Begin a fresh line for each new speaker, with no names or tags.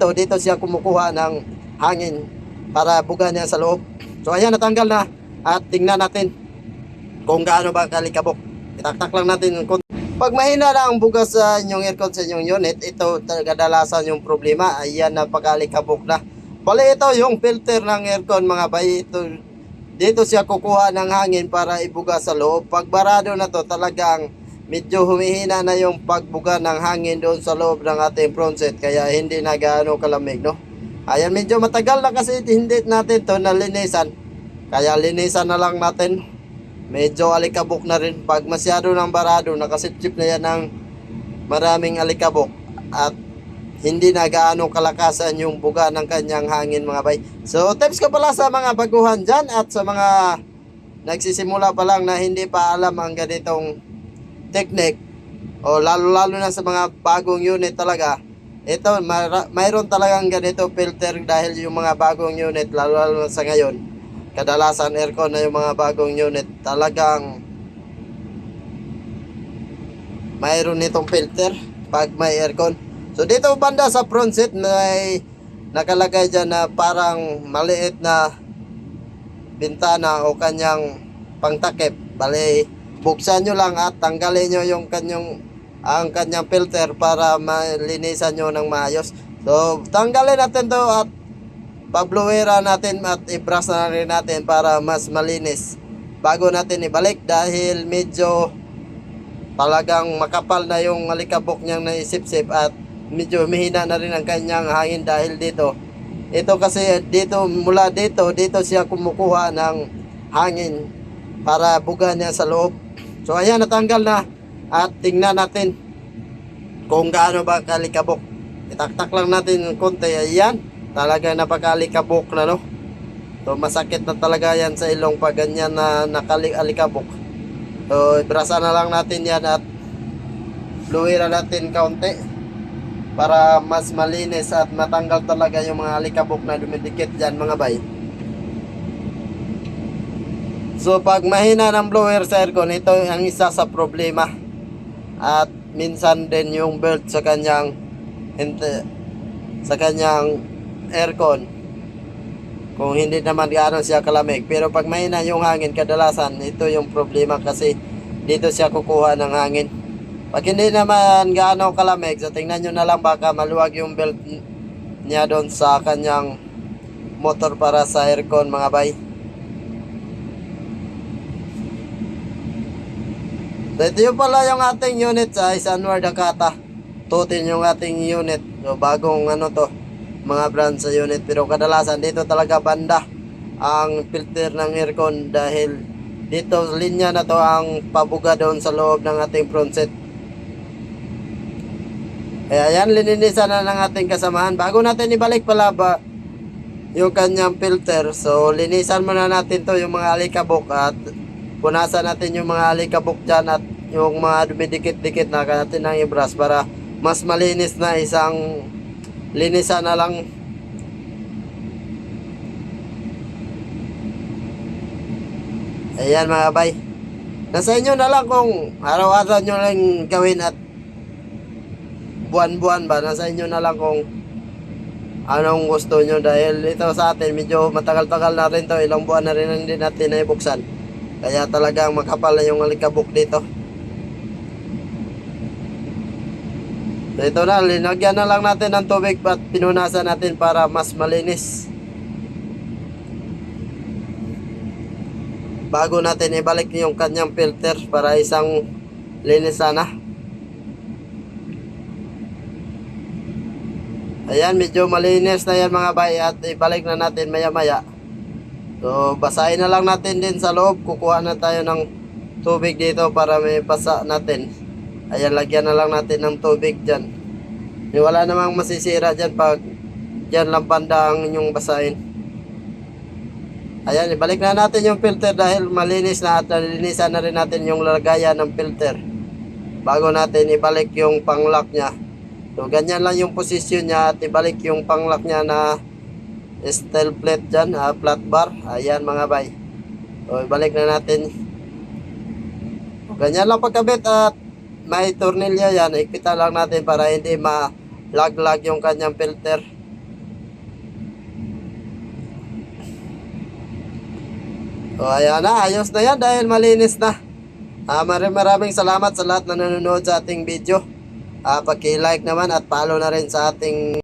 dito, dito siya kumukuha ng hangin para buga niya sa loob. So ayan, natanggal na. At tingnan natin kung gaano ba kalikabok. Itaktak lang natin pag mahina na ang bugas sa inyong aircon sa inyong unit, ito kadalasan yung problema. Ayan, napakalikabok na. Bali ito yung filter ng aircon mga bay. Ito, dito siya kukuha ng hangin para ibuga sa loob. Pag barado na to, talagang medyo humihina na yung pagbuga ng hangin doon sa loob ng ating front set. Kaya hindi na gaano kalamig, no? Ayan, medyo matagal na kasi hindi natin to nalinisan. Kaya linisan na lang natin. Medyo alikabok na rin. Pag masyado ng barado, nakasip-sip na yan ng maraming alikabok. At hindi na gaano kalakasan yung buga ng kanyang hangin mga bay. So tips ko pala sa mga baguhan dyan at sa mga nagsisimula pa lang na hindi pa alam ang ganitong technique o lalo-lalo na sa mga bagong unit talaga. Ito, mayroon talagang ganito filter dahil yung mga bagong unit, lalo-lalo na sa ngayon, kadalasan aircon na yung mga bagong unit, talagang mayroon nitong filter pag may aircon. So dito banda sa front seat may nakalagay dyan na parang maliit na bintana o kanyang pangtakip. Bali, buksan nyo lang at tanggalin nyo yung kanyang ang kanyang filter para malinisan nyo ng maayos. So, tanggalin natin to at pabluwera natin at i-brush na rin natin para mas malinis bago natin ibalik dahil medyo talagang makapal na yung alikabok niyang naisip-sip at medyo mahina na rin ang kanyang hangin dahil dito. Ito kasi dito mula dito, dito siya kumukuha ng hangin para buga niya sa loob. So ayan natanggal na at tingnan natin kung gaano ba kalikabok. Itaktak lang natin ng konti. Ayan, talaga napakalikabok na no. So masakit na talaga yan sa ilong pag ganyan na nakalikabok. So ibrasa na lang natin yan at fluira natin kaunti para mas malinis at matanggal talaga yung mga alikabok na dumidikit dyan mga bay. So pag mahina ng blower sa aircon, ito ang isa sa problema. At minsan din yung belt sa kanyang sa kanyang aircon. Kung hindi naman gaano siya kalamig. Pero pag mahina yung hangin, kadalasan ito yung problema kasi dito siya kukuha ng hangin. Pag hindi naman gaano kalamig, so tingnan nyo na lang baka maluwag yung belt niya doon sa kanyang motor para sa aircon mga bay. So ito yung pala yung ating unit sa Isanwar Dakata. Tutin yung ating unit. So bagong ano to, mga brand sa unit. Pero kadalasan dito talaga banda ang filter ng aircon dahil dito linya na to ang pabuga doon sa loob ng ating front set. Kaya yan, lininisan na ng ating kasamahan. Bago natin ibalik pala ba yung kanyang filter. So, linisan muna natin to yung mga alikabok at punasan natin yung mga alikabok dyan at yung mga dumidikit-dikit na natin ng i-brush para mas malinis na isang linisan na lang Ayan mga bay. Nasa inyo na lang kung araw-araw nyo lang gawin at buwan-buwan ba. Nasa inyo na lang kung anong gusto nyo dahil ito sa atin medyo matagal-tagal na rin to. Ilang buwan na rin hindi natin naibuksan. Kaya talagang makapal na yung alikabok dito. So ito na, linagyan na lang natin ng tubig at pinunasan natin para mas malinis. Bago natin ibalik yung kanyang filter para isang linis sana. Ayan, medyo malinis na yan mga bay at ibalik na natin maya maya. So, basahin na lang natin din sa loob. Kukuha na tayo ng tubig dito para may basa natin. Ayan, lagyan na lang natin ng tubig dyan. Wala namang masisira dyan pag dyan lang banda ang inyong basahin. Ayan, ibalik na natin yung filter dahil malinis na at nalinisan na rin natin yung lagayan ng filter. Bago natin ibalik yung panglock niya. So, ganyan lang yung posisyon niya at ibalik yung panglock niya na steel plate dyan, ah, flat bar. Ayan mga bay. So, ibalik na natin. Ganyan lang pagkabit at may tornilya yan, ikpitan lang natin para hindi malaglag yung kanyang filter. So ayan na, ayos na yan dahil malinis na. Ah, maraming maraming salamat sa lahat na nanonood sa ating video. Ah, paki-like naman at follow na rin sa ating